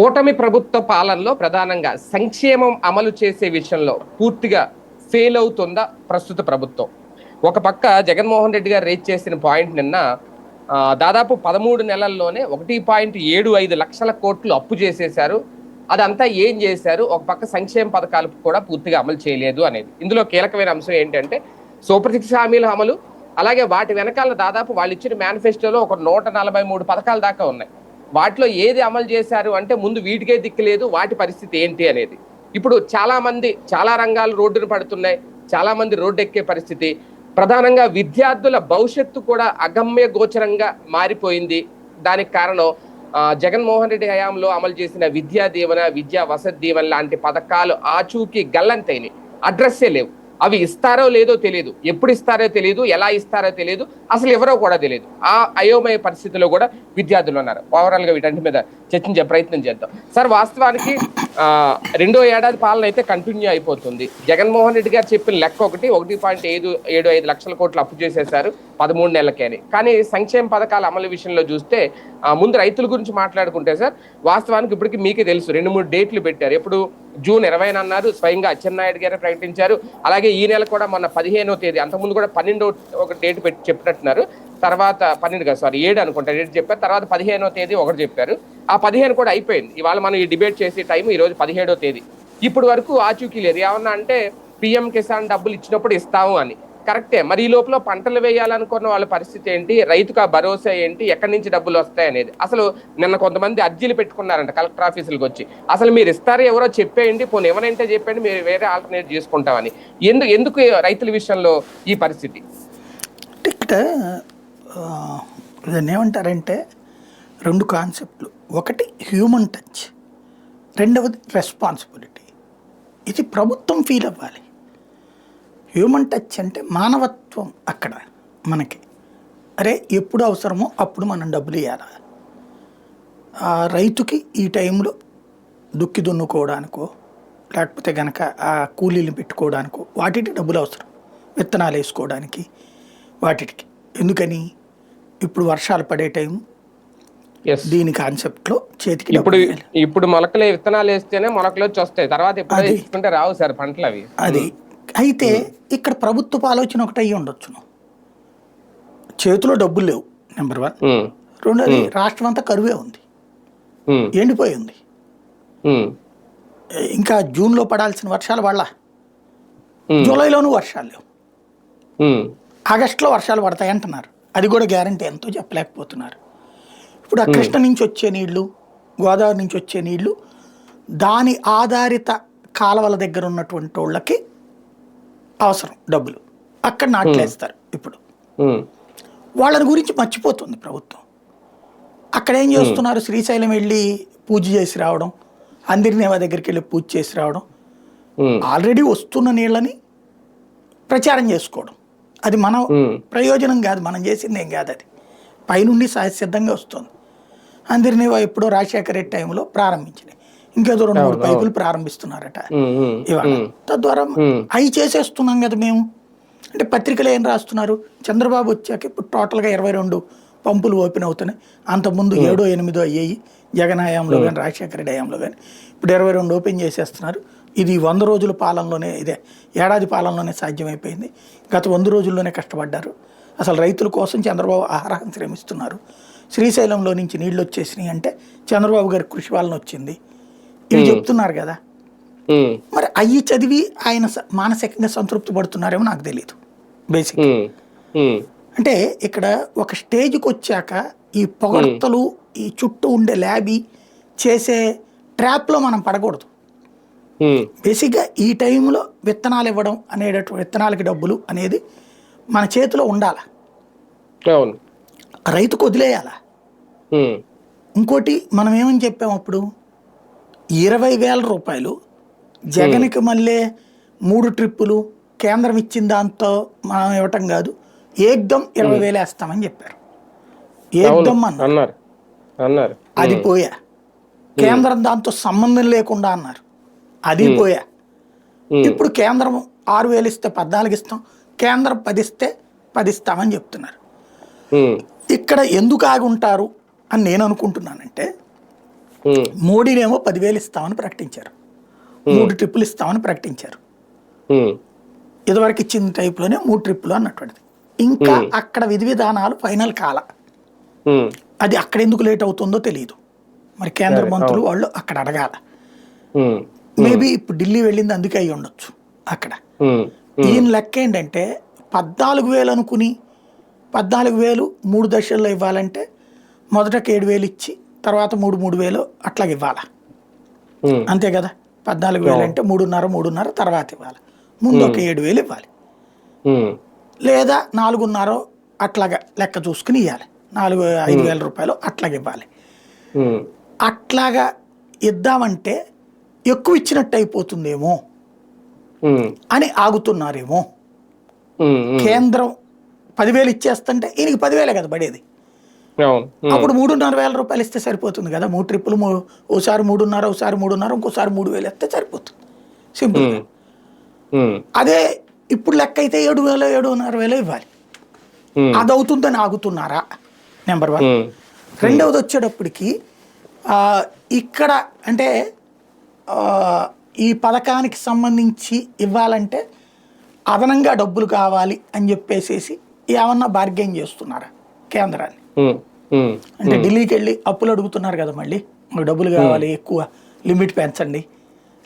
కూటమి ప్రభుత్వ పాలనలో ప్రధానంగా సంక్షేమం అమలు చేసే విషయంలో పూర్తిగా ఫెయిల్ అవుతుందా ప్రస్తుత ప్రభుత్వం? ఒక పక్క జగన్మోహన్ రెడ్డి గారు రేజ్ చేసిన పాయింట్ నిన్న దాదాపు పదమూడు నెలల్లోనే ఒకటి పాయింట్ ఏడు ఐదు లక్షల కోట్లు అప్పు చేసేశారు. అదంతా ఏం చేశారు? ఒక పక్క సంక్షేమ పథకాలు కూడా పూర్తిగా అమలు చేయలేదు అనేది. ఇందులో కీలకమైన అంశం ఏంటంటే సూపర్శిక్ష హామీల అమలు అలాగే వాటి వెనకాల దాదాపు వాళ్ళు ఇచ్చిన మేనిఫెస్టోలో ఒక నూట నలభై మూడు పథకాల దాకా ఉన్నాయి. వాటిలో ఏది అమలు చేశారు అంటే ముందు వీటికే దిక్కులేదు వాటి పరిస్థితి ఏంటి అనేది. ఇప్పుడు చాలా మంది చాలా రంగాలు రోడ్డును పడుతున్నాయి చాలా మంది రోడ్డు ఎక్కే పరిస్థితి. ప్రధానంగా విద్యార్థుల భవిష్యత్తు కూడా అగమ్య గోచరంగా మారిపోయింది. దానికి కారణం జగన్మోహన్ రెడ్డి హయాంలో అమలు చేసిన విద్యా దీవెన విద్యా వసతి దీవెన లాంటి పథకాలు ఆచూకీ గల్లంతైనవి అడ్రస్సే లేవు. అవి ఇస్తారో లేదో తెలియదు ఎప్పుడు ఇస్తారో తెలియదు ఎలా ఇస్తారో తెలియదు అసలు ఎవరో కూడా తెలియదు ఆ అయోమయ పరిస్థితిలో కూడా విద్యార్థులు ఉన్నారు. ఓవరాల్గా వీటన్నిటి మీద చర్చించే ప్రయత్నం చేద్దాం. సార్ వాస్తవానికి రెండో ఏడాది పాలన అయితే కంటిన్యూ అయిపోతుంది. జగన్మోహన్ రెడ్డి గారు చెప్పిన లెక్క ఒకటి ఒకటి పాయింట్ ఐదు ఏడు ఐదు లక్షల కోట్లు అప్పు చేసేశారు పదమూడు నెలలకే అని. కానీ సంక్షేమ పథకాల అమలు విషయంలో చూస్తే ముందు రైతుల గురించి మాట్లాడుకుంటే సార్ వాస్తవానికి ఇప్పటికి మీకే తెలుసు. రెండు మూడు డేట్లు పెట్టారు. ఎప్పుడు? జూన్ ఇరవై అన్నారు. స్వయంగా అచ్చెన్నాయుడు గారు ప్రకటించారు. అలాగే ఈ నెల కూడా మొన్న పదిహేనో తేదీ అంతకుముందు కూడా పన్నెండో ఒక డేట్ పెట్టి చెప్పినట్టున్నారు. తర్వాత పన్నెండు కాదు సారీ ఏడు అనుకుంటా డేట్ చెప్పారు. తర్వాత పదిహేనో తేదీ ఒకటి చెప్పారు. ఆ పదిహేను కూడా అయిపోయింది. ఇవాళ మనం ఈ డిబేట్ చేసే టైం ఈ రోజు పదిహేడో తేదీ. ఇప్పుడు వరకు ఆచూకీ లేదు. ఏమన్నా అంటే పిఎం కిసాన్ డబ్బులు ఇచ్చినప్పుడు ఇస్తాము అని. కరెక్టే. మరి ఈ లోపల పంటలు వేయాలనుకున్న వాళ్ళ పరిస్థితి ఏంటి? రైతుకు ఆ భరోసా ఏంటి? ఎక్కడి నుంచి డబ్బులు వస్తాయి అనేది. అసలు నిన్న కొంతమంది అర్జీలు పెట్టుకున్నారంట కలెక్టర్ ఆఫీసులకు వచ్చి. అసలు మీరు ఇస్తారో ఎవరో చెప్పేయండి పోనీ ఎవరంటే చెప్పండి మీరు వేరే ఆల్టర్నేట్ చేసుకుంటామని. ఎందుకు ఎందుకు రైతుల విషయంలో ఈ పరిస్థితి? ఇక్కడ దాన్ని ఏమంటారంటే రెండు కాన్సెప్ట్లు. ఒకటి హ్యూమన్ టచ్ రెండవది రెస్పాన్సిబిలిటీ. ఇది ప్రభుత్వం ఫీల్ అవ్వాలి. హ్యూమన్ టచ్ అంటే మానవత్వం అక్కడ మనకి. అరే ఎప్పుడు అవసరమో అప్పుడు మనం డబ్బులు ఇవ్వాలా ఆ రైతుకి ఈ టైంలో దుక్కి దున్నుకోవడానికో లేకపోతే గనక ఆ కూలీలు పెట్టుకోవడానికో వాటికి డబ్బులు అవసరం. విత్తనాలు వేసుకోవడానికి వాటికి. ఎందుకని? ఇప్పుడు వర్షాలు పడే టైం. దీని కాన్సెప్ట్లో చేతికి ఇప్పుడు. ఇప్పుడు మొలకలు విత్తనాలు వేస్తేనే మొలకలు వచ్చి వస్తాయి. తర్వాత ఎప్పుడో రావు సార్ పంటలు అవి. అది. అయితే ఇక్కడ ప్రభుత్వపు ఆలోచన ఒకటి అయ్యి ఉండొచ్చును. చేతిలో డబ్బులు లేవు నెంబర్ వన్ రెండోది రాష్ట్రం అంతా కరువే ఉంది. ఎండిపోయి ఉంది. ఇంకా జూన్లో పడాల్సిన వర్షాలు వాళ్ళ. ఉమ్, జూలైలోనూ వర్షాలు లేవు. ఆగస్టులో వర్షాలు పడతాయి అంటున్నారు. అది కూడా గ్యారంటీ ఎంతో చెప్పలేకపోతున్నారు. ఇప్పుడు ఆ కృష్ణ నుంచి వచ్చే నీళ్ళు గోదావరి నుంచి వచ్చే నీళ్ళు దాని ఆధారిత కాలవల దగ్గర ఉన్నటువంటి వాళ్ళకి అవసరం డబ్బులు. అక్కడ నాట్లేస్తారు ఇప్పుడు. వాళ్ళని గురించి మర్చిపోతుంది ప్రభుత్వం. అక్కడ ఏం చేస్తున్నారు? శ్రీశైలం వెళ్ళి పూజ చేసి రావడం అందరినేవా దగ్గరికి వెళ్ళి పూజ చేసి రావడం. ఆల్రెడీ వస్తున్న నీళ్ళని ప్రచారం చేసుకోవడం. అది మన ప్రయోజనం కాదు మనం చేసింది ఏం కాదు అది. పైనుండి సహజసిద్ధంగా వస్తుంది. అందరినీ ఎప్పుడో రాజశేఖర రెడ్డి టైంలో ప్రారంభించినాయి. ఇంకేదో రెండు మూడు పైపులు ప్రారంభిస్తున్నారట. ఇవాళ. తద్వారా. అవి చేసేస్తున్నాం కదా మేము. అంటే పత్రికలు ఏం రాస్తున్నారు? చంద్రబాబు వచ్చాక ఇప్పుడు టోటల్గా ఇరవై రెండు పంపులు ఓపెన్ అవుతున్నాయి. అంతకుముందు ఏడో ఎనిమిదో అయ్యాయి. జగన్ హయాంలో కానీ రాజశేఖర రెడ్డి హయాంలో కానీ ఇప్పుడు ఇరవై రెండు ఓపెన్ చేసేస్తున్నారు. ఇది వంద రోజుల పాలనలోనే ఇదే ఏడాది పాలనలోనే సాధ్యమైపోయింది. గత వంద రోజుల్లోనే కష్టపడ్డారు. అసలు రైతుల కోసం చంద్రబాబు ఆహారం శ్రమిస్తున్నారు. శ్రీశైలంలో నుంచి నీళ్ళు వచ్చేసినాయి అంటే చంద్రబాబు గారి కృషి వలన వచ్చింది. ఇవి చెప్తున్నారు కదా. మరి అయ్యి చదివి ఆయన మానసికంగా సంతృప్తి పడుతున్నారేమో నాకు తెలియదు బేసిక్ అంటే ఇక్కడ ఒక స్టేజ్కి వచ్చాక ఈ పొగడ్తలు ఈ చుట్టూ ఉండే ల్యాబీ చేసే ట్రాప్లో మనం పడకూడదు. బేసిక్గా ఈ టైంలో విత్తనాలు ఇవ్వడం అనేటటువంటి విత్తనాలకి డబ్బులు అనేది మన చేతిలో ఉండాలి. రైతుకు వదిలేయాలా. ఇంకోటి మనం ఏమని చెప్పాం అప్పుడు? ఇరవై వేల రూపాయలు. జగన్కి మళ్ళీ మూడు ట్రిప్పులు కేంద్రం ఇచ్చిన దాంతో మనం ఇవ్వటం కాదు. ఏకదం ఇరవై వేలు వేస్తామని చెప్పారు. ఏకదం అన్నారు. అన్నారు. అది పోయా. కేంద్రం దాంతో సంబంధం లేకుండా అన్నారు. అది పోయా. ఇప్పుడు కేంద్రం ఆరు వేలు ఇస్తే పద్నాలుగు ఇస్తాం. కేంద్రం పది ఇస్తే పది ఇస్తామని చెప్తున్నారు. ఇక్కడ ఎందుకు ఆగి ఉంటారు అని నేను అనుకుంటున్నానంటే మోడీనేమో పదివేలు ఇస్తామని ప్రకటించారు. మూడు ట్రిప్పులు ఇస్తామని ప్రకటించారు. ఇదివరకు ఇచ్చిన టైప్లోనే మూడు ట్రిప్పులు అన్నటువంటిది. ఇంకా అక్కడ విధి విధానాలు ఫైనల్ కాల. అది అక్కడ ఎందుకు లేట్ అవుతుందో తెలియదు మరి కేంద్ర మంత్రులు వాళ్ళు అక్కడ అడగాల. మేబీ ఇప్పుడు ఢిల్లీ వెళ్ళింది అందుకే అయి ఉండొచ్చు అక్కడ. ఈయన లెక్క ఏంటంటే పద్నాలుగు వేలు అనుకుని పద్నాలుగు వేలు మూడు దశల్లో ఇవ్వాలంటే మొదటకి ఏడు వేలు ఇచ్చి తర్వాత మూడు మూడు వేలు అట్లాగే ఇవ్వాలా? అంతే కదా? పద్నాలుగు వేలు అంటే మూడున్నర మూడున్నర తర్వాత ఇవ్వాలి? ముందు ఒక ఏడు వేలు ఇవ్వాలి. లేదా నాలుగున్నర అట్లాగా లెక్క చూసుకుని ఇవ్వాలి నాలుగు ఐదు వేల రూపాయలు అట్లాగే ఇవ్వాలి. అట్లాగా ఇద్దామంటే ఎక్కువ ఇచ్చినట్టు అయిపోతుందేమో అని ఆగుతున్నారేమో. కేంద్రం పదివేలు ఇచ్చేస్తుంటే ఈయనకి పదివేలే కదా పడేది. అప్పుడు మూడున్నర వేల రూపాయలు ఇస్తే సరిపోతుంది కదా. మూడు ట్రిప్పులు ఓసారి మూడున్నర ఒకసారి మూడున్నర ఇంకోసారి మూడు వేలు ఇస్తే సరిపోతుంది. సింపుల్ అదే ఇప్పుడు లెక్క అయితే ఏడు వేలు ఏడున్నర వేలు ఇవ్వాలి. అది అవుతుందని ఆగుతున్నారా? నెంబర్ వన్ రెండవది వచ్చేటప్పటికి ఇక్కడ అంటే ఈ పథకానికి సంబంధించి ఇవ్వాలంటే అదనంగా డబ్బులు కావాలి అని చెప్పేసేసి ఏమన్నా బార్గెన్ చేస్తున్నారా కేంద్రాన్ని? అంటే ఢిల్లీకి వెళ్ళి అప్పులు అడుగుతున్నారు కదా మళ్ళీ? మాకు డబ్బులు కావాలి ఎక్కువ లిమిట్ పెంచండి.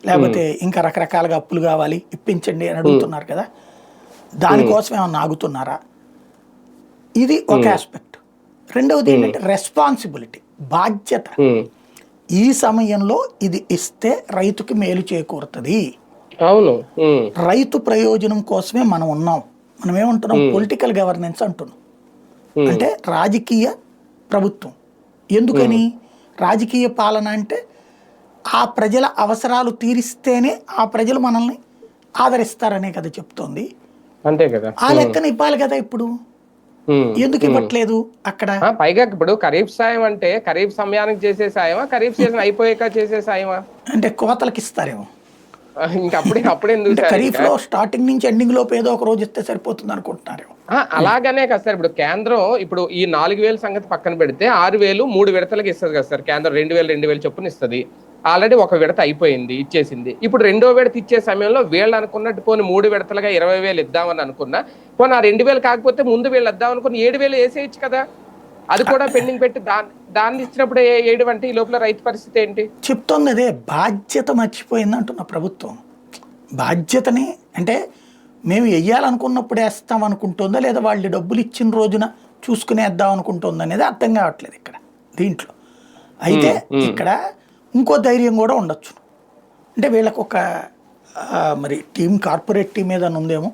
లేకపోతే ఇంకా రకరకాలుగా అప్పులు కావాలి ఇప్పించండి అని అడుగుతున్నారు కదా? దానికోసం ఏమన్నా ఆగుతున్నారా ఇది ఒక ఆస్పెక్ట్. రెండవది ఏంటంటే రెస్పాన్సిబిలిటీ బాధ్యత. ఈ సమయంలో ఇది ఇస్తే రైతుకి మేలు చేకూరుతుంది. అవును. రైతు ప్రయోజనం కోసమే మనం ఉన్నాం. మనం ఏమంటున్నాం పొలిటికల్ గవర్నెన్స్ అంటున్నాం. అంటే రాజకీయ ప్రభుత్వం. ఎందుకని? రాజకీయ పాలన అంటే ఆ ప్రజల అవసరాలు తీరిస్తేనే ఆ ప్రజలు మనల్ని ఆదరిస్తారనే కదా చెప్తోంది. అంతే కదా. ఆ లెక్కన ఇవ్వాలి కదా ఇప్పుడు? ఎందుకు ఇవ్వట్లేదు అక్కడ? పైగా ఇప్పుడు ఖరీఫ్ సాయం అంటే ఖరీఫ్ సమయానికి చేసే సాయమా? ఖరీఫ్ సీజన్ అయిపోయాక చేసే సాయమా? అంటే కోతలకి ఇస్తారేమో. ఇంకా అప్పుడే ఖరీఫ్లో స్టార్టింగ్ నుంచి ఎండింగ్ లోపు ఏదో ఒక రోజు ఇస్తే సరిపోతుంది అనుకుంటున్నారేమో ఆ, అలాగనే కదా సార్. ఇప్పుడు కేంద్రం ఇప్పుడు ఈ నాలుగు వేల సంగతి పక్కన పెడితే ఆరు వేలు మూడు విడతలకు ఇస్తుంది కదా సార్. కేంద్రం రెండు వేలు రెండు వేలు చొప్పున ఇస్తుంది. ఆల్రెడీ ఒక విడత అయిపోయింది ఇచ్చేసింది. ఇప్పుడు రెండో విడత ఇచ్చే సమయంలో వీళ్ళు అనుకున్నట్టు పోనీ మూడు విడతలుగా ఇరవై వేలు ఇద్దామని అనుకున్నా పోనీ ఆ రెండు వేలు కాకపోతే ముందు వీళ్ళు ఇద్దాం అనుకుని ఏడు వేలు వేసేయచ్చు కదా. అది కూడా పెండింగ్ పెట్టి దాన్ని దాన్ని ఇచ్చినప్పుడు ఏడు అంటే ఈ లోపల రైతు పరిస్థితి ఏంటి? చెప్తోంది అదే బాధ్యత మర్చిపోయింది అంటున్న ప్రభుత్వం. బాధ్యతని అంటే మేము వెయ్యాలనుకున్నప్పుడు వేస్తాం అనుకుంటుందా లేదా వాళ్ళు డబ్బులు ఇచ్చిన రోజున చూసుకునేద్దాం అనుకుంటుంది అనేది అర్థం కావట్లేదు ఇక్కడ దీంట్లో. అయితే ఇక్కడ ఇంకో ధైర్యం కూడా ఉండొచ్చు. అంటే వీళ్ళకు ఒక ఆ, మరి టీం కార్పొరేట్ టీం ఏదైనా ఉందేమో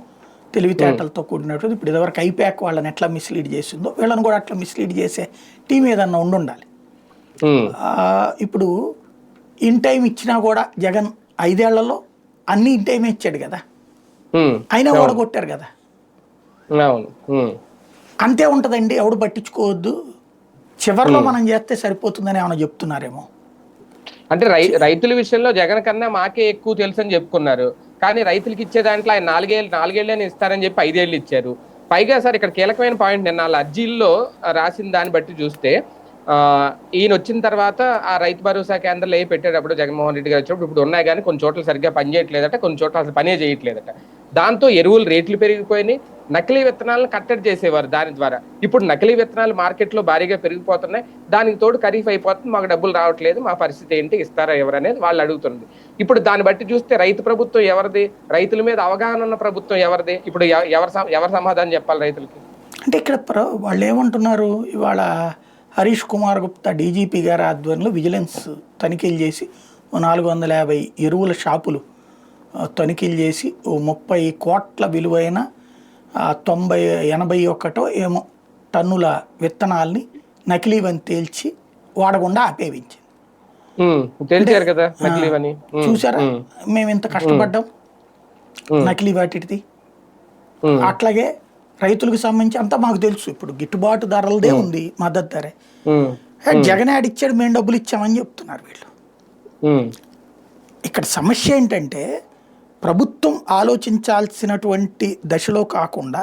తెలివితేటలతో కూడినట్టు ఇప్పుడు ఇదివరకు ఐప్యాక్ వాళ్ళని ఎట్లా మిస్లీడ్ చేసిందో వీళ్ళని కూడా అట్లా మిస్లీడ్ చేసే టీం ఏదన్నా ఉండుండాలి. ఇప్పుడు ఇన్ టైం ఇచ్చినా కూడా జగన్ ఐదేళ్ళలో అన్ని ఇన్ టైమే ఇచ్చాడు కదా. అయినా కూడా కొట్టారు కదా. అంతే ఉంటుందండి ఎవడు పట్టించుకోవద్దు. చివరిలో మనం చేస్తే సరిపోతుందని ఏమైనా చెప్తున్నారేమో. అంటే రై రైతుల విషయంలో జగన్ కన్నా మాకే ఎక్కువ తెలుసు అని చెప్పుకున్నారు. కానీ రైతులకి ఇచ్చే దాంట్లో ఆయన నాలుగేళ్ళు నాలుగేళ్ళని ఇస్తారని చెప్పి ఐదేళ్ళు ఇచ్చారు. పైగా సార్ ఇక్కడ కీలకమైన పాయింట్ నేను వాళ్ళ అర్జీల్లో రాసిన దాన్ని బట్టి చూస్తే ఈయన వచ్చిన తర్వాత ఆ రైతు భరోసా కేంద్రాలు ఏ పెట్టేటప్పుడు జగన్మోహన్ రెడ్డి గారు వచ్చినప్పుడు? ఇప్పుడు ఉన్నాయి కానీ కొన్ని చోట్ల సరిగ్గా పని చేయట్లేదట కొన్ని చోట్ల అసలు పనే చేయట్లేదట. దాంతో ఎరువులు రేట్లు పెరిగిపోయినాయి నకిలీ విత్తనాలను కట్టడి చేసేవారు దాని ద్వారా. ఇప్పుడు నకిలీ విత్తనాలు మార్కెట్లో భారీగా పెరిగిపోతున్నాయి దానికి తోడు ఖరీఫ్ అయిపోతుంది మాకు డబ్బులు రావట్లేదు మా పరిస్థితి ఏంటి ఇస్తారా ఎవరనేది వాళ్ళు అడుగుతుంది ఇప్పుడు దాన్ని బట్టి చూస్తే రైతు ప్రభుత్వం ఎవరిది రైతుల మీద అవగాహన ఉన్న ప్రభుత్వం ఎవరిది? ఇప్పుడు ఎవరు ఎవరు సమాధానం చెప్పాలి రైతులకి? అంటే ఇక్కడ వాళ్ళు ఏమంటున్నారు ఇవాళ హరీష్ కుమార్ గుప్తా డీజీపీ గారి ఆధ్వర్యంలో విజిలెన్స్ తనిఖీలు చేసి నాలుగు వందల యాభై ఎరువుల షాపులు తనిఖీలు చేసి ఓ ముప్పై కోట్ల విలువైన తొంభై ఎనభై ఒకటో ఏమో టన్నుల విత్తనాల్ని నకిలీవని తేల్చి వాడకుండా ఆపేవించింది. కదా నకిలీవని. చూసారా? మేము ఇంత కష్టపడ్డాం. నకిలీ వాటిది. అట్లాగే రైతులకు సంబంధించి అంతా మాకు తెలుసు. ఇప్పుడు గిట్టుబాటు ధరలదే ఉంది మద్దతు ధరే. జగన్ యాడ్ ఇచ్చాడు మేము డబ్బులు ఇచ్చామని చెప్తున్నారు వీళ్ళు. ఇక్కడ సమస్య ఏంటంటే ప్రభుత్వం ఆలోచించాల్సినటువంటి దశలో కాకుండా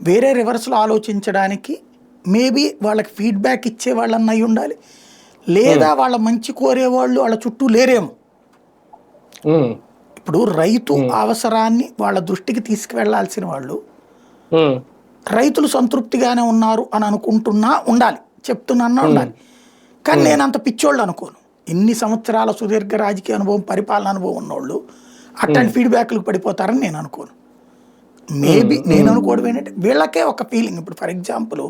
వేరే రివర్స్లో ఆలోచించడానికి మేబీ వాళ్ళకి ఫీడ్బ్యాక్ ఇచ్చే వాళ్ళన్న అయి ఉండాలి. లేదా వాళ్ళ మంచి కోరేవాళ్ళు వాళ్ళ చుట్టూ లేరేమో. ఉమ్, ఇప్పుడు రైతు అవసరాన్ని వాళ్ళ దృష్టికి తీసుకువెళ్ళాల్సిన వాళ్ళు రైతులు సంతృప్తిగానే ఉన్నారు అని అనుకుంటున్నా ఉండాలి. చెప్తున్నా ఉండాలి. కానీ నేను అంత పిచ్చోళ్ళు అనుకోను. ఇన్ని సంవత్సరాల సుదీర్ఘ రాజకీయ అనుభవం పరిపాలన అనుభవం ఉన్నోళ్ళు అట్లాంటి ఫీడ్బ్యాక్లకు పడిపోతారని నేను అనుకోను. మేబీ నేను అనుకోవడం ఏంటంటే వీళ్ళకే ఒక ఫీలింగ్ ఇప్పుడు ఫర్ ఎగ్జాంపుల్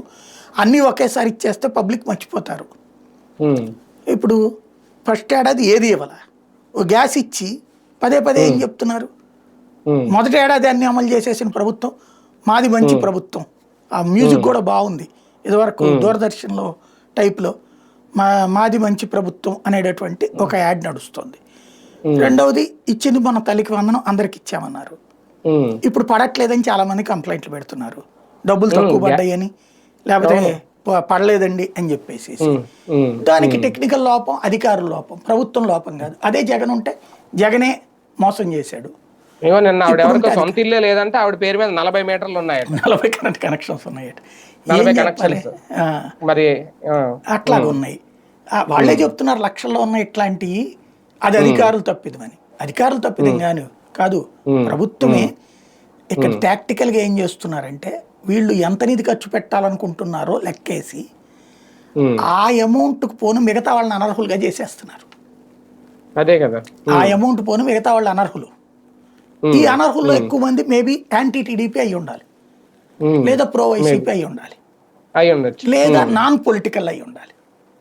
అన్నీ ఒకేసారి ఇచ్చేస్తే పబ్లిక్ మర్చిపోతారు. ఇప్పుడు ఫస్ట్ ఏడాది ఏది ఇవ్వాల? ఓ గ్యాస్ ఇచ్చి పదే పదే ఏం చెప్తున్నారు? మొదటి ఏడాది అన్ని అమలు చేసేసిన ప్రభుత్వం మాది మంచి ప్రభుత్వం. ఆ మ్యూజిక్ కూడా బాగుంది. ఇదివరకు దూరదర్శన్లో టైప్లో మా మాది మంచి ప్రభుత్వం అనేటటువంటి ఒక యాడ్ నడుస్తుంది. రెండవది ఇచ్చింది మన తల్లికి వందనం అందరికి ఇచ్చామన్నారు. ఇప్పుడు పడట్లేదని చాలా మంది కంప్లైంట్లు పెడుతున్నారు. డబ్బులు తక్కువ పడ్డాయని లేకపోతే పడలేదండి అని చెప్పేసి. దానికి టెక్నికల్ లోపం అధికారుల లోపం ప్రభుత్వం లోపం కాదు. అదే జగన్ ఉంటే జగనే మోసం చేశాడు. ఏమో నిన్న ఆవిడ ఎవరికో సొంత ఇల్లే లేదంటే ఆవిడ పేరు మీద నలభై మీటర్లు ఉన్నాయట. నలభై కరెంట్ కనెక్షన్స్ ఉన్నాయట. మరి అట్లాగా ఉన్నాయి. వాళ్ళే చెప్తున్నారు లక్షల్లో ఉన్న ఇట్లాంటివి అది అధికారులు తప్పిదమని. అధికారులు తప్పిదం కాదు. కాదు ప్రభుత్వమే ఇక్కడ tactical గా ఏం చేస్తున్నారంటే వీళ్ళు ఎంత నిధి ఖర్చు పెట్టాలనుకుంటున్నారో లెక్కేసి ఆ అమౌంట్కు పోను మిగతా వాళ్ళని అనర్హులుగా చేసేస్తున్నారు. అదే కదా. ఆ అమౌంట్ పోను మిగతా వాళ్ళు అనర్హులు. ఈ అనర్హుల్లో ఎక్కువ మంది మేబీ యాంటీ టీడీపీ అయి ఉండాలి. లేదా ప్రో వైసీపీ అయి ఉండాలి. లేదా నాన్ పొలిటికల్ అయి ఉండాలి.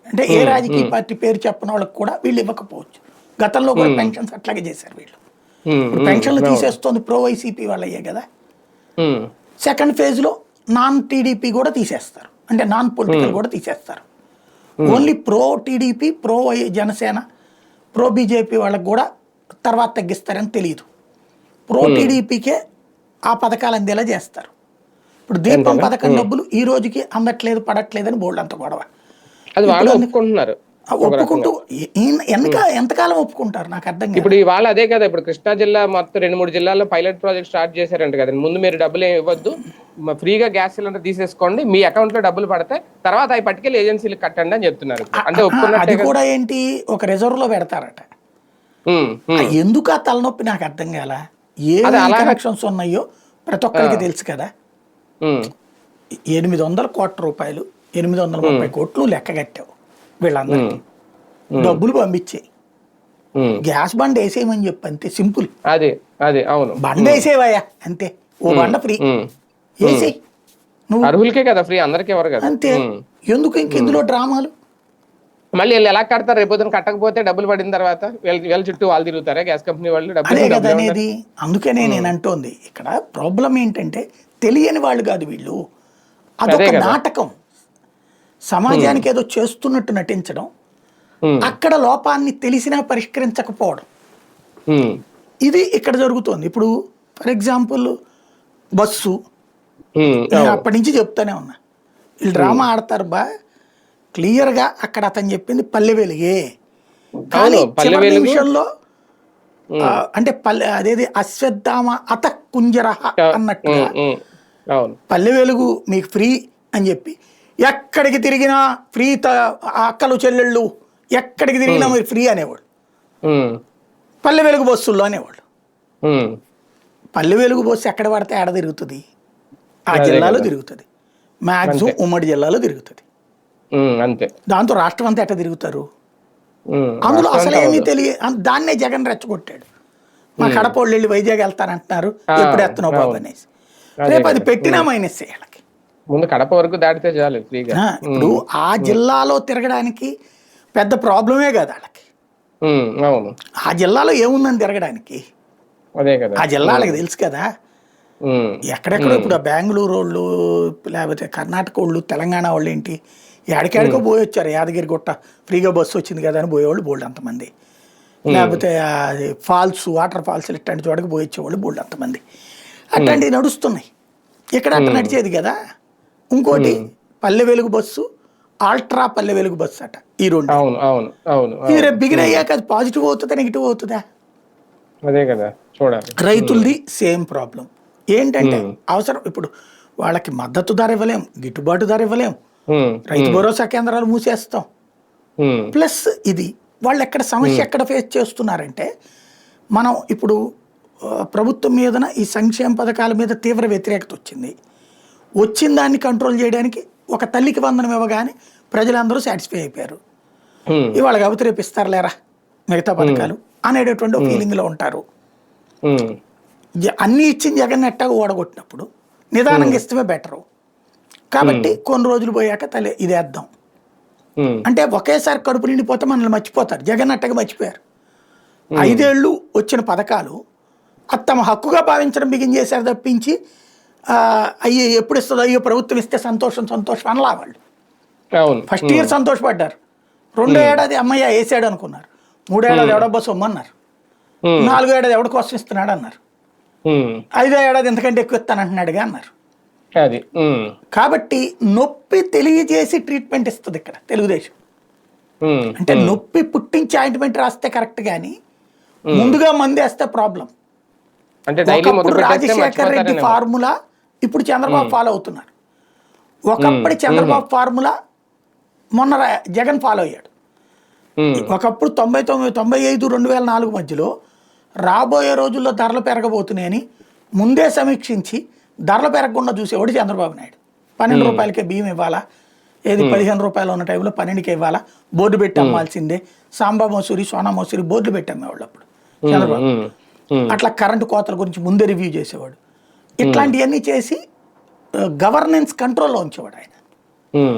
అంటే ఏ రాజకీయ పార్టీ పేరు చెప్పని వాళ్ళకి కూడా వీళ్ళు ఇవ్వకపోవచ్చు. గతంలో కూడా పెన్షన్స్ అట్లాగే చేశారు వీళ్ళు. ఇప్పుడు పెన్షన్లు తీసేస్తోంది ప్రో వైసీపీ వాళ్ళయ్యే కదా. ఉమ్, సెకండ్ ఫేజ్లో నాన్ టీడీపీ కూడా తీసేస్తారు. అంటే నాన్ పొలిటికల్ కూడా తీసేస్తారు. Only pro TDP pro Y- Janasena pro BJP వాళ్ళకి కూడా తర్వాత తగ్గిస్తారని తెలియదు ప్రో టీడీపీకే ఆ పథకాలు అందేలా చేస్తారు. ఇప్పుడు దీపం పథకం డబ్బులు ఈ రోజుకి అందట్లేదు పడట్లేదని బోల్డ్ అంత గొడవ. అది వాళ్ళు ఒప్పుకుంటున్నారు. ఆ ఒప్పుకుంటూ ఎ- ఈయన- ఎనక ఎంతకాలం ఒప్పుకుంటారు నాకు అర్థం ఇప్పుడు ఇవాళ అదే కదా ఇప్పుడు కృష్ణా జిల్లా మొత్తం రెండు మూడు జిల్లాల్లో పైలట్ ప్రాజెక్ట్ స్టార్ట్ చేశారంట కదా. ముందు మీరు డబ్బులు ఏమి ఇవ్వద్దు ఫ్రీగా గ్యాస్ సిలిండర్ తీసేసుకోండి మీ అకౌంట్లో డబ్బులు పడతాయి తర్వాత అవి పట్టుకెళ్ళి ఏజెన్సీలకు కట్టండి అని చెప్తున్నారు. అంటే ఒప్పుకున్నట్టే అది కూడా ఏంటి ఒక రిజర్వ్లో పెడతారట. ఎందుకు ఆ తలనొప్పి నాకు అర్థం కాల? ఏ కనెక్షన్స్ ఉన్నాయో ప్రతి ఒక్కరికి తెలుసు కదా. ఎనిమిది వందల కోట్ల రూపాయలు ఎనిమిది వందల ముప్పై కోట్లు లెక్క కట్టావు. వీళ్ళందరికీ. డబ్బులు పంపించేయి ఉమ్. గ్యాస్ బండ్ వేసేయమని చెప్పి అంతే. సింపుల్. అదే అదే అవును. బండ వేసేవయ్యా అంతే. ఓ బండ ఫ్రీ. వేసేయి. నువ్వు. అర్హులకే కదా ఫ్రీ అందరికీ ఎవరు కదా? అంతే. ఎందుకు ఇంక ఇందులో డ్రామాలు? మళ్ళీ వీళ్ళు ఎలా కడతారు? రేపొద్దున కట్టకపోతే డబ్బులు పడిన తర్వాత వీళ్ళ చుట్టూ వాళ్ళు తిరుగుతారా? గ్యాస్ కంపెనీ వాళ్ళు అదే డబ్బులు కదా అనేది. అందుకనే నేను అంటోంది ఇక్కడ ప్రాబ్లం ఏంటంటే తెలియని వాళ్ళు కాదు వీళ్ళు. అదొక. నాటకం. సమాజానికి ఏదో చేస్తున్నట్టు నటించడం అక్కడ లోపాన్ని తెలిసినా పరిష్కరించకపోవడం. ఇది ఇక్కడ జరుగుతోంది. ఇప్పుడు ఫర్ ఎగ్జాంపుల్ బస్సు. అప్పటి నుంచి చెప్తానే ఉన్నా. వీళ్ళు డ్రామా ఆడతారు బా. క్లియర్గా అక్కడ అతను చెప్పింది పల్లె వెలుగే కానీ చివరి. నిమిషంలో అంటే పల్లె అదేది అశ్వత్థామ అత కుంజరహ అన్నట్టుగా పల్లె వెలుగు మీకు ఫ్రీ అని చెప్పి ఎక్కడికి తిరిగినా ఫ్రీ అక్కలు చెల్లెళ్ళు ఎక్కడికి తిరిగినా మీరు ఫ్రీ అనేవాడు పల్లె వెలుగు బస్సుల్లో అనేవాళ్ళు. పల్లె వెలుగు బస్సు ఎక్కడ పడితే ఆడ తిరుగుతుంది. ఆ జిల్లాలో. తిరుగుతుంది. మ్యాక్సిమం ఉమ్మడి జిల్లాలో తిరుగుతుంది. అంతే. దాంతో రాష్ట్రం అంతా ఎట్ట తిరుగుతారు? అందులో అసలు ఏమీ. తెలియ దాన్నే జగన్ రెచ్చగొట్టాడు. మా కడప వాళ్ళు వెళ్ళి వైజాగ్ వెళ్తానంటున్నారు ఎప్పుడు ఎత్తనో బాబు. అనేసి. రేపు అది. పెట్టినా మైనస్ వీళ్ళకి ముందు కడప వరకు దాటితే చాలు ఫ్రీగా. ఇప్పుడు ఆ జిల్లాలో తిరగడానికి పెద్ద ప్రాబ్లమే కాదు వాళ్ళకి అవును. ఆ జిల్లాలో ఏముందని తిరగడానికి? అదే కదా. ఆ జిల్లా వాళ్ళకి తెలుసు కదా. ఎక్కడెక్కడో ఇప్పుడు బెంగళూరు వాళ్ళు లేకపోతే కర్ణాటక వాళ్ళు తెలంగాణ వాళ్ళు ఏంటి? ఎక్కడికెక్కడికో పోయి వచ్చారు యాదగిరి గుట్ట. ఫ్రీగా బస్సు వచ్చింది కదా అని పోయేవాళ్ళు బోల్డ్ అంతమంది. లేకపోతే ఫాల్స్ వాటర్ ఫాల్స్ ఇట్లాంటి చోటకి పోయి వచ్చేవాళ్ళు బోల్డ్ అంతమంది. అట్లాంటివి నడుస్తున్నాయి. ఇక్కడ అట్లా నడిచేది కదా. ఇంకోటి Palle Velugu bus ultra Palle Velugu bus అట. ఈ రెండు అవును అవును. రేపు బిగిన్ అయ్యాక అది పాజిటివ్ అవుతుందా నెగిటివ్ అవుతుందా? అదే కదా చూడాలి. రైతులది సేమ్ ప్రాబ్లం ఏంటంటే అవసరం ఇప్పుడు వాళ్ళకి మద్దతు ధర ఇవ్వలేం గిట్టుబాటు ధర ఇవ్వలేం. రైతు భరోసా కేంద్రాలు మూసేస్తాం. ప్లస్ ఇది వాళ్ళు ఎక్కడ సమస్య ఎక్కడ ఫేస్ చేస్తున్నారంటే మనం ఇప్పుడు ప్రభుత్వం మీదన ఈ సంక్షేమ పథకాల మీద తీవ్ర వ్యతిరేకత వచ్చింది. వచ్చిన దాన్ని కంట్రోల్ చేయడానికి ఒక తల్లికి వందనం ఇవ్వగానే ప్రజలందరూ సాటిస్ఫై అయిపోయారు. ఇవాళ కాబట్టి రేపు ఇస్తారులేరా మిగతా పథకాలు అనేటటువంటి ఫీలింగ్లో ఉంటారు. అన్నీ ఇచ్చిన జగన్ ఎట్టాగా ఓడగొట్టినప్పుడు నిదానంగా ఇస్తమే బెటరు కాబట్టి కొన్ని రోజులు పోయాక తల్లి ఇదేద్దాం అంటే ఒకేసారి కడుపు నిండిపోతే మనల్ని మర్చిపోతారు. జగన్ అట్టగా మర్చిపోయారు. ఐదేళ్ళు వచ్చిన పథకాలు తమ హక్కుగా భావించడం బిగిన్ చేశారు తప్పించి అయ్యో ఎప్పుడు ఇస్తుందో అయ్యో ప్రభుత్వం ఇస్తే సంతోషం సంతోషం అనలా వాళ్ళు ఫస్ట్ ఇయర్ సంతోషపడ్డారు. రెండో ఏడాది అమ్మయ్య వేసాడు అనుకున్నారు. మూడేడాది ఎవడబ్బా సొమ్మన్నారు ఉమ్, నాలుగో ఏడాది ఎవడి కోసం ఇస్తున్నాడు అన్నారు. ఐదో ఏడాది ఎంతకంటే ఎక్కువ ఇస్తానంటున్నాడుగా అన్నారు. అది. కాబట్టి నొప్పి తెలియజేసి ట్రీట్మెంట్ ఇస్తుంది ఇక్కడ తెలుగుదేశం. అంటే నొప్పి పుట్టించి ఆయింట్మెంట్ రాస్తే కరెక్ట్ కానీ ముందుగా మంది వేస్తే ప్రాబ్లం. అంటే రాజశేఖర్ రెడ్డి ఫార్ములా ఇప్పుడు చంద్రబాబు ఫాలో అవుతున్నారు ఒకప్పుడు చంద్రబాబు ఫార్ములా మొన్న జగన్ ఫాలో అయ్యాడు. ఒకప్పుడు తొంభై తొమ్మిది తొంభై ఐదు రెండు వేల నాలుగు మధ్యలో రాబోయే రోజుల్లో ధరలు పెరగబోతున్నాయని ముందే సమీక్షించి ధరలు పెరగకుండా చూసేవాడు చంద్రబాబు నాయుడు. పన్నెండు రూపాయలకే బియ్యం ఇవ్వాలా? ఏది పదిహేను రూపాయలు ఉన్న టైంలో పన్నెండుకే ఇవ్వాలా? బోర్డు పెట్టి అమ్మాల్సిందే. సాంబా మసూరి సోనా మసూరి బోర్డులు పెట్టి అమ్మేవాళ్ళు అప్పుడు చంద్రబాబు. అట్లా కరెంటు కోతల గురించి ముందే రివ్యూ చేసేవాడు. ఇట్లాంటివన్నీ చేసి గవర్నెన్స్ కంట్రోల్లో ఉంచేవాడు ఆయన.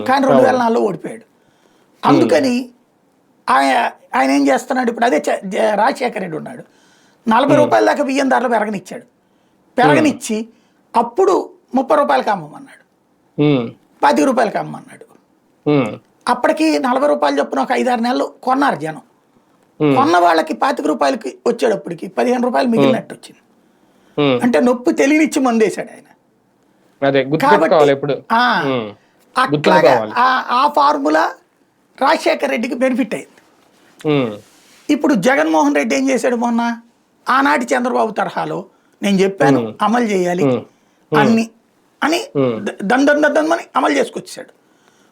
కానీ రెండు వేల నాలుగులో ఓడిపోయాడు. అందుకని ఆయన ఆయన ఏం చేస్తున్నాడు ఇప్పుడు? అదే రాజశేఖర రెడ్డి ఉన్నాడు. నలభై రూపాయల దాకా బియ్యం ధరలు పెరగనిచ్చాడు. పెరగనిచ్చి అప్పుడు ముప్పై రూపాయలకి అమ్మమన్నాడు. పాతిక రూపాయలకి అమ్మమన్నాడు ఉమ్, అప్పటికి నలభై రూపాయలు చొప్పున ఒక ఐదారు నెలలు కొన్నారు జనం. కొన్న వాళ్ళకి పాతిక రూపాయలకి వచ్చేటప్పటికి పదిహేను రూపాయలు మిగిలినట్టు వచ్చింది. అంటే నొప్పి తెలియనిచ్చి మందేశాడు ఆయన. ఆ, అట్లాగా ఫార్ములా రాజశేఖర్ రెడ్డికి బెనిఫిట్ అయింది. ఇప్పుడు జగన్మోహన్ రెడ్డి ఏం చేశాడు మొన్న? ఆనాటి చంద్రబాబు తరహాలో నేను చెప్పాను అమలు చేయాలి అన్ని అని ద- దండం దండం అని అమలు చేసుకొచ్చాడు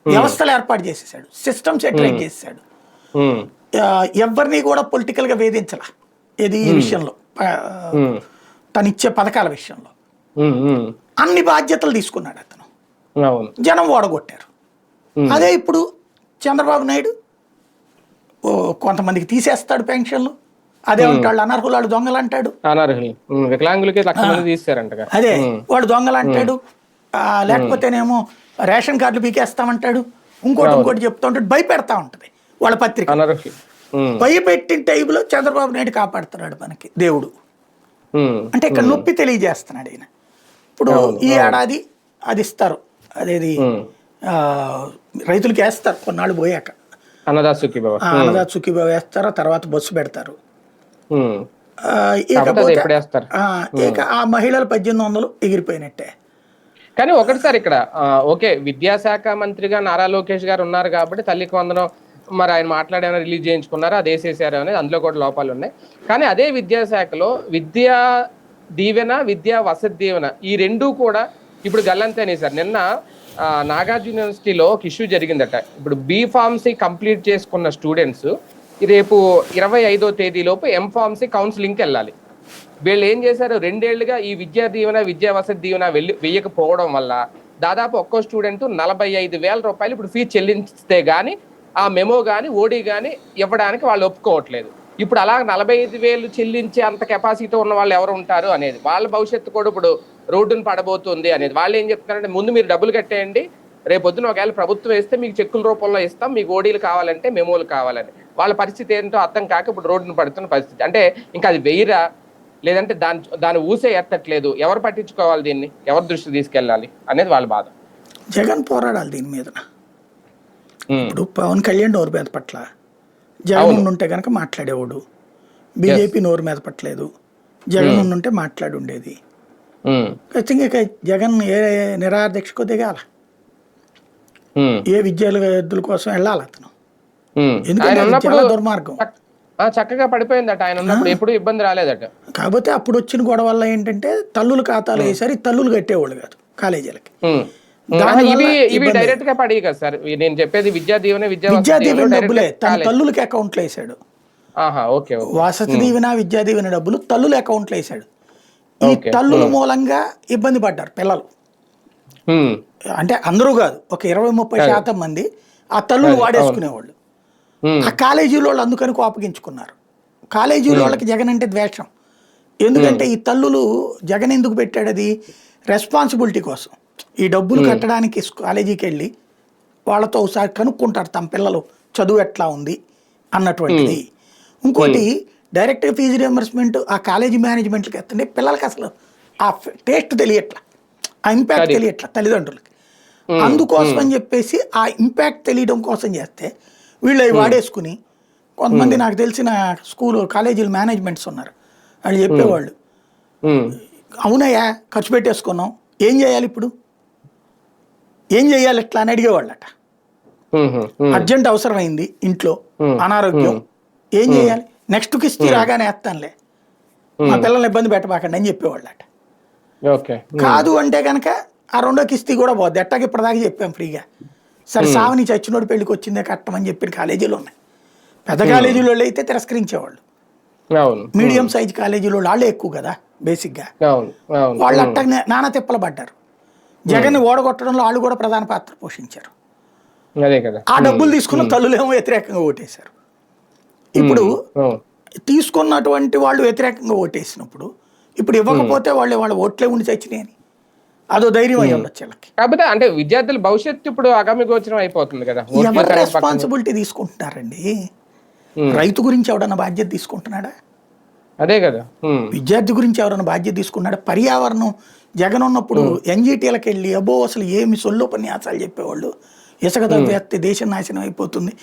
వ్యవస్థలు ఏర్పాటు చేసేసాడు సిస్టమ్ సెటరేట్ చేసేసాడు ఎవరిని కూడా పొలిటికల్గా వేధించాల. ఏది ఈ విషయంలో. తను ఇచ్చే పథకాల విషయంలో. అన్ని బాధ్యతలు తీసుకున్నాడు అతను. జనం ఓడగొట్టారు. అదే ఇప్పుడు చంద్రబాబు నాయుడు కొంతమందికి తీసేస్తాడు పెన్షన్లు. అదే ఉంటాడు అనర్హులు వాళ్ళు దొంగలు అంటాడు. వికలాంగులకి అదే వాడు దొంగలు అంటాడు. లేకపోతేనేమో రేషన్ కార్డులు పీకేస్తామంటాడు. ఇంకోటి ఇంకోటి చెప్తా ఉంటాడు భయపెడతా ఉంటది వాళ్ళ పత్రిక. భయపెట్టిన టైంలో చంద్రబాబు నాయుడు కాపాడుతున్నాడు మనకి దేవుడు. అంటే ఇక్కడ నొప్పి తెలియజేస్తున్నాడు ఆయన ఇప్పుడు ఈ ఏడాది అది ఇస్తారు. అదేది? రైతులకి వేస్తారు కొన్నాళ్ళు పోయాక. అన్నదాత సుఖీభవ ఆ, అన్నదాత సుఖీబాబు వేస్తారు తర్వాత బస్సు పెడతారు. ఇక ఆ మహిళలు పద్దెనిమిది వందలు ఎగిరిపోయినట్టే. కానీ ఒకటి సార్ ఇక్కడ ఓకే విద్యాశాఖ మంత్రిగా నారా లోకేష్ గారు ఉన్నారు కాబట్టి తల్లికి వందనం మరి ఆయన మాట్లాడేమైనా రిలీజ్ చేయించుకున్నారా? అది వేసేసారా అనేది అందులో కూడా లోపాలు ఉన్నాయి. కానీ అదే విద్యాశాఖలో విద్యా దీవెన విద్యా వసతి దీవెన ఈ రెండూ కూడా ఇప్పుడు గల్లంతేనే సార్. నిన్న నాగార్జున యూనివర్సిటీలో ఒక ఇష్యూ జరిగిందట. ఇప్పుడు బీ ఫార్మసీ కంప్లీట్ చేసుకున్న స్టూడెంట్స్ రేపు ఇరవై ఐదో తేదీలోపు ఎం ఫార్మసీ కౌన్సిలింగ్కి వెళ్ళాలి. వీళ్ళు ఏం చేశారు? రెండేళ్ళుగా ఈ విద్యా దీవెన విద్యా వసతి దీవెన వెళ్ళి వెయ్యకపోవడం వల్ల దాదాపు ఒక్కో స్టూడెంట్ నలభై ఐదు వేల రూపాయలు ఇప్పుడు ఫీజు చెల్లిస్తే గానీ ఆ మెమో కానీ ఓడి కానీ ఇవ్వడానికి వాళ్ళు ఒప్పుకోవట్లేదు. ఇప్పుడు అలా నలభై ఐదు వేలు చెల్లించే అంత కెపాసిటీ ఉన్న వాళ్ళు ఎవరు ఉంటారు అనేది వాళ్ళ భవిష్యత్తు కూడా ఇప్పుడు రోడ్డును పడబోతుంది అనేది. వాళ్ళు ఏం చెప్తున్నారంటే ముందు మీరు డబ్బులు కట్టేయండి రేపు పొద్దున ఒకవేళ ప్రభుత్వం వేస్తే మీకు చెక్కుల రూపంలో ఇస్తాం మీకు ఓడీలు కావాలంటే మెమోలు కావాలని. వాళ్ళ పరిస్థితి ఏంటో అర్థం కాక ఇప్పుడు రోడ్డును పడుతున్న పరిస్థితి. అంటే ఇంకా అది వెయ్యిరా లేదంటే దాని దాని ఊసే ఎత్తట్లేదు. ఎవరు పట్టించుకోవాలి దీన్ని? ఎవరి దృష్టి తీసుకెళ్ళాలి? అనేది వాళ్ళ బాధ. జగన్ పోరాడాలి దీని మీద. ఇప్పుడు పవన్ కళ్యాణ్ నోరు మీద పట్ల. జగన్ ఉంటే కనుక మాట్లాడేవాడు. బీజేపీ నోరు మీద పట్టలేదు. జగన్ ఉంటే మాట్లాడి ఉండేది. ఖచ్చితంగా జగన్ ఏ నిరాదీక్షకు దిగాల ఏ విద్యార్థుల కోసం వెళ్ళాలి అతను. ఎందుకంటే దుర్మార్గం. చక్కగా పడిపోయిందట ఆయన ఎప్పుడు ఇబ్బంది రాలేదట. కాకపోతే అప్పుడు వచ్చిన గొడవ వల్ల ఏంటంటే తల్లుల ఖాతాలు వేసారు తల్లులు కట్టేవాళ్ళు కాదు కాలేజీలకి. ఇవి ఇవి ఇబ్బంది. డైరెక్ట్గా పడి కదా సార్. ఇవి నేను చెప్పేది విద్యా దీవెన విద్యా విద్యా దీవెన డబ్బులే తన. తల్లులకి అకౌంట్లో వేసాడు ఓకే వసతి దీవెన విద్యా దీవెన డబ్బులు తల్లుల అకౌంట్లో వేసాడు ఈ. తల్లుల మూలంగా ఇబ్బంది పడ్డారు పిల్లలు. అంటే అందరూ కాదు ఒక ఇరవై ముప్పై శాతం మంది ఆ తల్లులు వాడేసుకునేవాళ్ళు. ఆ కాలేజీలో వాళ్ళు అందుకని కోపగించుకున్నారు. కాలేజీలో వాళ్ళకి జగన్ అంటే ద్వేషం. ఎందుకంటే ఈ తల్లులు జగన్ ఎందుకు పెట్టాడు అది? రెస్పాన్సిబిలిటీ కోసం. ఈ డబ్బులు కట్టడానికి కాలేజీకి వెళ్ళి వాళ్ళతో ఒకసారి కనుక్కుంటారు తమ పిల్లలు చదువు ఎట్లా ఉంది అన్నటువంటిది. ఇంకోటి డైరెక్ట్ ఫీజు రియంబర్స్మెంట్ ఆ కాలేజీ మేనేజ్మెంట్కి ఎత్తండి పిల్లలకి అసలు ఆ టేస్ట్ తెలియట్లా. ఆ ఇంపాక్ట్ తెలియట్లా తల్లిదండ్రులకి. అందుకోసం అని చెప్పేసి ఆ ఇంపాక్ట్ తెలియడం కోసం చేస్తే వీళ్ళు అవి వాడేసుకుని కొంతమంది నాకు తెలిసిన స్కూల్ కాలేజీలు మేనేజ్మెంట్స్ ఉన్నారు. వాళ్ళు చెప్పేవాళ్ళు. అవునయ్యా ఖర్చు పెట్టేసుకున్నాం. ఏం చేయాలి ఇప్పుడు? ఏం చేయాలి ఎట్లా అని అడిగేవాళ్ళట. అర్జెంట్ అవసరమైంది ఇంట్లో. అనారోగ్యం. ఏం చేయాలి? నెక్స్ట్ కిస్తీ రాగానే వేస్తానులే. మా పిల్లల్ని ఇబ్బంది పెట్టబాకండి అని చెప్పేవాళ్ళట. కాదు అంటే కనుక ఆ రెండో కిస్తీ కూడా పోద్ది. ఎట్టాకి ఇప్పటిదాకా చెప్పాం ఫ్రీగా. సరే సావని చచ్చినోడు పెళ్ళికి వచ్చిందే కట్టమని చెప్పిన కాలేజీలు ఉన్నాయి. పెద్ద కాలేజీలో అయితే తిరస్కరించేవాళ్ళు. మీడియం సైజ్ కాలేజీలో వాళ్ళే ఎక్కువ కదా బేసిక్గా వాళ్ళు అట్టనే నానా తిప్పలు పడ్డారు. జగన్ ఓడగొట్టడంలో వాళ్ళు కూడా ప్రధాన పాత్ర పోషించారు. అదే కదా. ఆ డబ్బులు తీసుకున్న తల్లులేమో వ్యతిరేకంగా ఓటేశారు. ఇప్పుడు తీసుకున్నటువంటి వాళ్ళు వ్యతిరేకంగా ఓటేసినప్పుడు ఇప్పుడు ఇవ్వకపోతే వాళ్ళు వాళ్ళ ఓట్లే ఉండి చచ్చినాయని. అదో ధైర్యం అయ్యి ఉండొచ్చు వీళ్ళకి. కాకపోతే అంటే విద్యార్థుల భవిష్యత్తు ఇప్పుడు ఆగామి గోచరం అయిపోతుంది కదా. ఎవరు రెస్పాన్సిబిలిటీ తీసుకుంటున్నారండి? రైతు గురించి ఎవడన్నా బాధ్యత తీసుకుంటున్నాడా? అదే కదా. విద్యార్థి గురించి ఎవరైనా బాధ్యత తీసుకున్నాడా పర్యావరణం జగన్ ఉన్నప్పుడు ఎన్జీటీలకు వెళ్ళి అబ్బో అసలు ఏమి సొల్లోపన్యాసాలు చెప్పేవాళ్ళు. ఇసుక తవ్వేస్తే దేశం నాశనం అయిపోతుంది.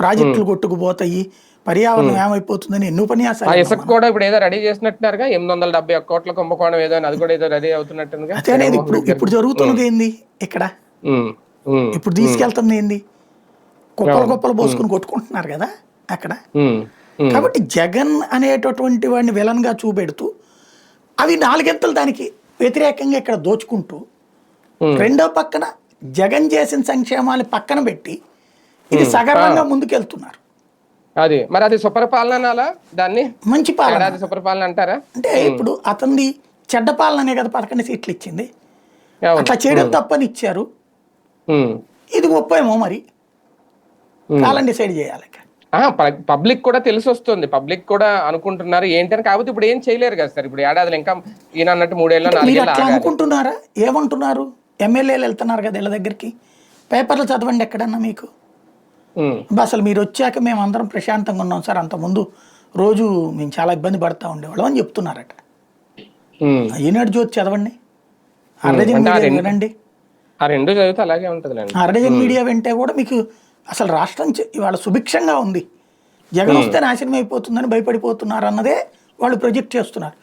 ప్రాజెక్టులు కొట్టుకుపోతాయి. పర్యావరణం ఏమైపోతుందని ఎన్ని ఉపన్యాసాలు ఇసుక కూడా ఇప్పుడు ఏదో రెడీ చేసినట్టున్నారుగా. ఎనిమిది వందల డెబ్బై ఒక్క కోట్ల కుంభకోణం ఏదో అది కూడా ఏదో రెడీ అవుతున్నట్టుందిగా. అదే అనేది ఇప్పుడు ఇప్పుడు జరుగుతున్నది ఏంది? ఇక్కడ. ఇప్పుడు తీసుకెళ్తుంది ఏంది? కుప్పలు కుప్పలు పోసుకుని కొట్టుకుంటున్నారు కదా అక్కడ. కాబట్టి జగన్ అనేటటువంటి వాడిని విలన్గా చూపెడుతూ అవి నాలుగెంతలు దానికి. వ్యతిరేకంగా ఇక్కడ దోచుకుంటూ Hmm. రెండో పక్కన జగన్ చేసిన సంక్షేమాలు పక్కన పెట్టి ఇది సగర్వంగా ముందుకెళ్తున్నారు. అది. మరి అది సుపరిపాలన దాన్ని? మంచి పాలన. సుపరిపాలన అంటారా? అంటే ఇప్పుడు అతనిది చెడ్డ పాలననే కదా పదకొండు సీట్లు ఇచ్చింది. అట్లా చేయడం తప్పని ఇచ్చారు. ఇది ఒప్పేమో మరి. కాలం డిసైడ్ చేయాలి. పబ్లిక్ కూడా తెలిసి వస్తుంది పబ్లిక్ కూడా అనుకుంటున్నారు ఏంటని. కాకపోతే ఇప్పుడు ఏం చేయలేరు కదా సార్. ఇప్పుడు ఏడాదిలో ఇంకా ఈయన అన్నట్టు మూడేళ్ళు నాలుగేళ్ళు అనుకుంటున్నారా? ఏమంటున్నారు? ఎమ్మెల్యేలు వెళ్తున్నారు కదా వీళ్ళ దగ్గరికి. పేపర్లు చదవండి ఎక్కడన్నా మీకు. అసలు మీరు వచ్చాక మేము అందరం ప్రశాంతంగా ఉన్నాం సార్. అంతకుముందు రోజు మేము చాలా ఇబ్బంది పడతా ఉండేవాళ్ళం అని చెప్తున్నారట. ఈనాడు జ్యోతి చదవండి. ఆ మీడియా రెండు- వినండి. అలాగే అర్రజన్ మీడియా వింటే కూడా మీకు అసలు రాష్ట్రం ఇవాళ సుభిక్షంగా ఉంది. జగన్ వస్తే నాశనం అయిపోతుందని భయపడిపోతున్నారు అన్నదే వాళ్ళు ప్రొజెక్ట్ చేస్తున్నారు.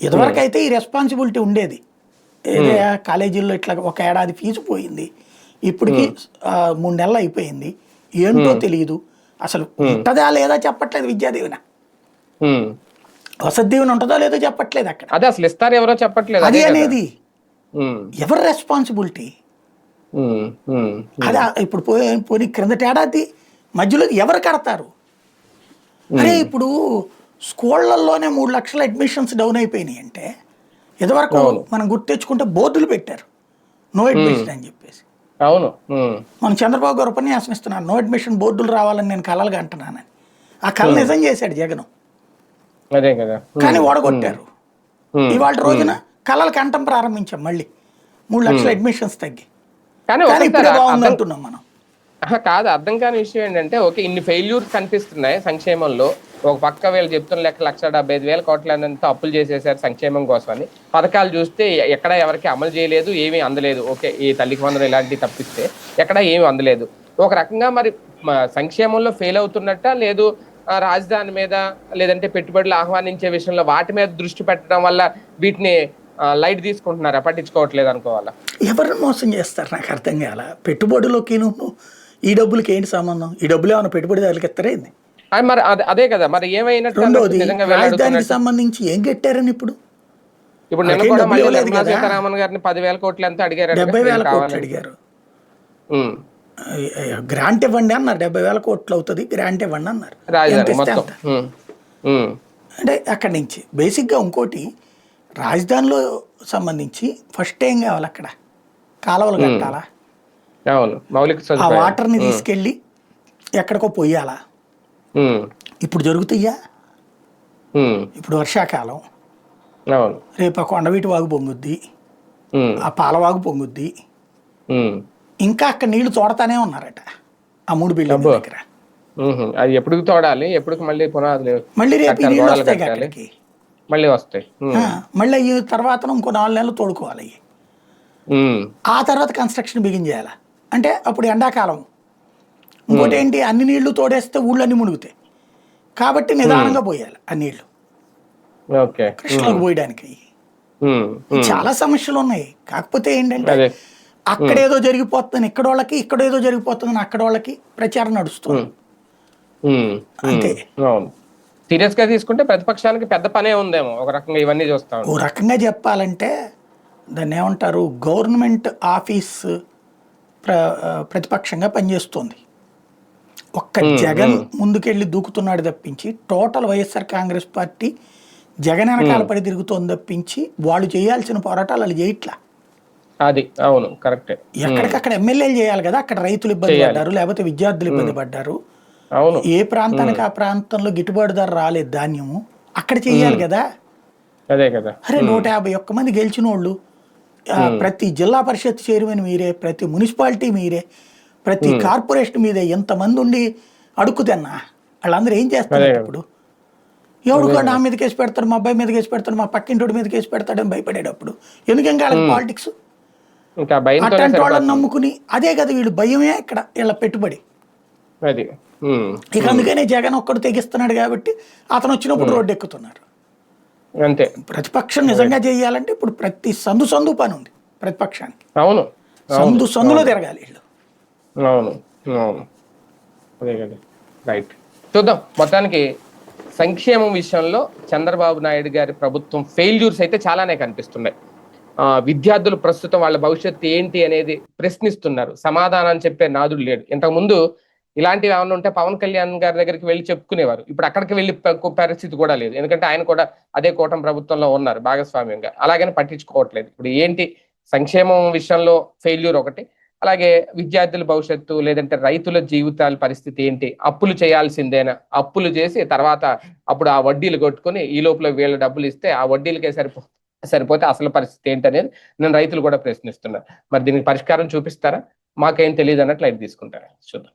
ఇదివరకు అయితే ఈ రెస్పాన్సిబిలిటీ ఉండేది. ఏదే కాలేజీల్లో ఇట్లా ఒక ఏడాది ఫీజు పోయింది. ఇప్పటికి మూడు నెలలు అయిపోయింది. ఏంటో తెలియదు అసలు ఉంటుందా లేదా చెప్పట్లేదు విద్యాదీవెన. వసతి దీవెన ఉంటుందో లేదో చెప్పట్లేదు అక్కడ. అదే అసలు ఇస్తారు ఎవరో చెప్పట్లేదు. అది. అనేది ఎవరి రెస్పాన్సిబిలిటీ? అది ఇప్పుడు పోయి పోనీ క్రిందటి ఏడాది మధ్యలో ఎవరు కడతారు? అరే ఇప్పుడు స్కూళ్ళల్లోనే మూడు లక్షల అడ్మిషన్స్ డౌన్ అయిపోయినాయి అంటే ఇదివరకు మనం గుర్తు తెచ్చుకుంటే బోర్డులు పెట్టారు. నో అడ్మిషన్ అని చెప్పేసి. అవును మన చంద్రబాబు గారు ఉపన్యాసం ఇస్తున్నారు నో అడ్మిషన్ బోర్డులు రావాలని నేను కలలుగా అంటున్నానని. ఆ కళ నిజం చేశాడు జగన్. అదే కదా. ఉమ్, కానీ ఓడగొట్టారు. ఇవాళ రోజున కళలు కంఠం ప్రారంభించాం మళ్ళీ. మూడు లక్షల అడ్మిషన్స్ తగ్గి. కానీ మనం. కాదు అర్థం కాని విషయం ఏంటంటే ఓకే ఇన్ని ఫెయిల్యూర్స్ కనిపిస్తున్నాయి సంక్షేమంలో. ఒక పక్క వీళ్ళు చెప్తున్న లెక్క లక్ష డెబ్బై ఐదు వేల కోట్లంతా అప్పులు చేసేసారు సంక్షేమం కోసం అని పథకాలు చూస్తే ఎక్కడ ఎవరికి అమలు చేయలేదు ఏమీ అందలేదు. ఓకే ఈ తల్లికి వందలు ఇలాంటివి తప్పిస్తే ఎక్కడ ఏమీ అందలేదు. ఒక రకంగా మరి సంక్షేమంలో ఫెయిల్ అవుతున్నట్ట లేదు రాజధాని మీద లేదంటే పెట్టుబడులు ఆహ్వానించే విషయంలో వాటి మీద దృష్టి పెట్టడం వల్ల వీటిని లైట్ తీసుకుంటున్నారా? పట్టించుకోవట్లేదు అనుకోవాలా? ఎవరిని మోసం చేస్తారు? నాకు అర్థం కాల. పెట్టుబడిలోకి నువ్వు ఈ డబ్బులకి ఏంటి సంబంధం? ఈ డబ్బులు ఏమైనా పెట్టుబడిదారులకు ఇస్తారా ఏంది? మరి అదే- కదా. మరి ఏమైనట్టు రెండోది రాజధానికి? సంబంధించి ఏం కట్టారని ఇప్పుడు? ఇప్పుడు నిన్న కూడా మళ్ళీ నిర్మలా. సీతారామన్ గారిని పదివేల కోట్లు ఎంత అడిగారు డెబ్బై వేల కోట్లు అడిగారు. గ్రాంట్ ఇవ్వండి అన్నారు. డెబ్బై వేల కోట్లు అవుతుంది గ్రాంట్ ఇవ్వండి అన్నారు. అంటే అక్కడి నుంచి. బేసిక్గా ఇంకోటి రాజధానిలో సంబంధించి ఫస్ట్ ఏం కావాలి అక్కడ? కాలువలు కట్టాలా? ఆ వాటర్ని తీసుకెళ్ళి ఎక్కడికో పొయ్యాలా ఉమ్, ఇప్పుడు జరుగుతాయా? ఇప్పుడు వర్షాకాలం. రేపు ఆ కొండవీటి వాగు పొంగుద్ది. ఆ పాలవాగు పొంగుద్ది. ఇంకా అక్కడ నీళ్ళు తోడతానే ఉన్నారట ఆ మూడు బిల్డింగ్. దగ్గర. అది ఎప్పుడు తోడాలి? ఎప్పుడు మళ్ళీ పునాదులు మళ్ళీ రేపు నీళ్ళు వస్తాయి. అక్కడికి. మళ్ళీ వస్తాయి. మళ్ళీ ఈ తర్వాత ఇంకో నాలుగు నెలలు తోడుకోవాలి. ఆ తర్వాత కన్స్ట్రక్షన్ బిగిన్ చేయాలి. అంటే అప్పుడు ఎండాకాలం. ఇంకోటి ఏంటి? అన్ని నీళ్ళు తోడేస్తే ఊళ్ళన్నీ మునుగుతాయి. కాబట్టి నిదానంగా పోయాలి ఆ నీళ్ళు. ఓకే. కృష్ణలోకి పోయడానికి. చాలా సమస్యలు ఉన్నాయి. కాకపోతే ఏంటంటే అక్కడేదో జరిగిపోతుందని ఇక్కడ వాళ్ళకి ఇక్కడేదో జరిగిపోతుందని అక్కడ వాళ్ళకి ప్రచారం నడుస్తుంది. అంతే. సీరియస్గా తీసుకుంటే ప్రతిపక్షానికి పెద్ద పనే ఉందేమో ఒక రకంగా ఇవన్నీ చూస్తాం ఓ రకంగా చెప్పాలంటే దాన్ని ఏమంటారు? గవర్నమెంట్ ఆఫీస్ ప్ర ప్రతిపక్షంగా పనిచేస్తుంది. ఒక్క జగన్ ముందుకెళ్ళి దూకుతున్నాడు తప్పించి total YSR Congress party Jagan వెనకాల పడి తిరుగుతోంది తప్పించి వాళ్ళు చేయాల్సిన పోరాటాలు వాళ్ళు చేయట్లా? అది అవును కరెక్టే. ఎక్కడికక్కడ ఎమ్మెల్యేలు చేయాలి కదా అక్కడ రైతులు ఇబ్బంది. పడ్డారు లేకపోతే విద్యార్థులు ఇబ్బంది పడ్డారు. అవును. ఏ ప్రాంతానికి ఆ ప్రాంతంలో గిట్టుబాటు ధర రాలేదు ధాన్యము అక్కడ చేయాలి కదా. అదే కదా. అరే నూట యాభై ఒక్క మంది గెలిచిన వాళ్ళు ప్రతి జిల్లా పరిషత్ చైర్మన్ మీరే ప్రతి మున్సిపాలిటీ మీరే ప్రతి కార్పొరేషన్ మీదే ఎంతమంది ఉండి అడుక్కుతన్నా వాళ్ళందరూ ఏం చేస్తారు. ఇప్పుడు? ఎవడు కూడా నా మీద కేసు పెడతాడు మా అబ్బాయి మీద కేసు పెడతాడు మా పక్కింటోడి మీద కేసు పెడతాడని భయపడేటప్పుడు. వాళ్ళకి పాలిటిక్స్? ఇంకా భయంతోనే అట్లాంటి వాళ్ళని. నమ్ముకుని అదే కదా వీళ్ళు భయమే ఇక్కడ వీళ్ళ పెట్టుబడి. అది. ఇక అందుకనే జగన్ ఒక్కడు తెగిస్తున్నాడు కాబట్టి అతను వచ్చినప్పుడు రోడ్డు ఎక్కుతున్నారు అంతే. ప్రతిపక్షం నిజంగా చేయాలంటే ఇప్పుడు ప్రతి సందు సందు పని ఉంది ప్రతిపక్షానికి. అవును. సందు సందులో తిరగాలి వీళ్ళు. అవును. అవును. అదే కదా. రైట్ చూద్దాం. మొత్తానికి సంక్షేమం విషయంలో చంద్రబాబు నాయుడు గారి ప్రభుత్వం ఫెయిల్యూర్స్ అయితే చాలానే కనిపిస్తున్నాయి. ఆ, విద్యార్థులు ప్రస్తుతం వాళ్ళ భవిష్యత్తు ఏంటి అనేది ప్రశ్నిస్తున్నారు. సమాధానం చెప్పే నాదుడు లేడు. ఇంతకుముందు ఇలాంటివి ఏమైనా ఉంటే పవన్ కళ్యాణ్ గారి దగ్గరికి వెళ్ళి చెప్పుకునేవారు. ఇప్పుడు అక్కడికి వెళ్ళి పరిస్థితి కూడా లేదు. ఎందుకంటే ఆయన కూడా అదే కూటమి ప్రభుత్వంలో ఉన్నారు భాగస్వామ్యంగా. అలాగని పట్టించుకోవట్లేదు. ఇప్పుడు ఏంటి? సంక్షేమం విషయంలో ఫెయిల్యూర్ ఒకటి. అలాగే విద్యార్థుల భవిష్యత్తు లేదంటే రైతుల జీవితాల పరిస్థితి ఏంటి? అప్పులు చేయాల్సిందేనా? అప్పులు చేసి తర్వాత అప్పుడు ఆ వడ్డీలు కొట్టుకొని ఈ లోపల వీళ్ళ డబ్బులు ఇస్తే ఆ వడ్డీలకే సరిపో సరిపోతే అసలు పరిస్థితి ఏంటి అనేది నేను రైతులు కూడా ప్రశ్నిస్తున్నారు మరి దీనికి పరిష్కారం చూపిస్తారా? మాకేం తెలియదు అన్నట్లు అయితే తీసుకుంటారా? చూద్దాం.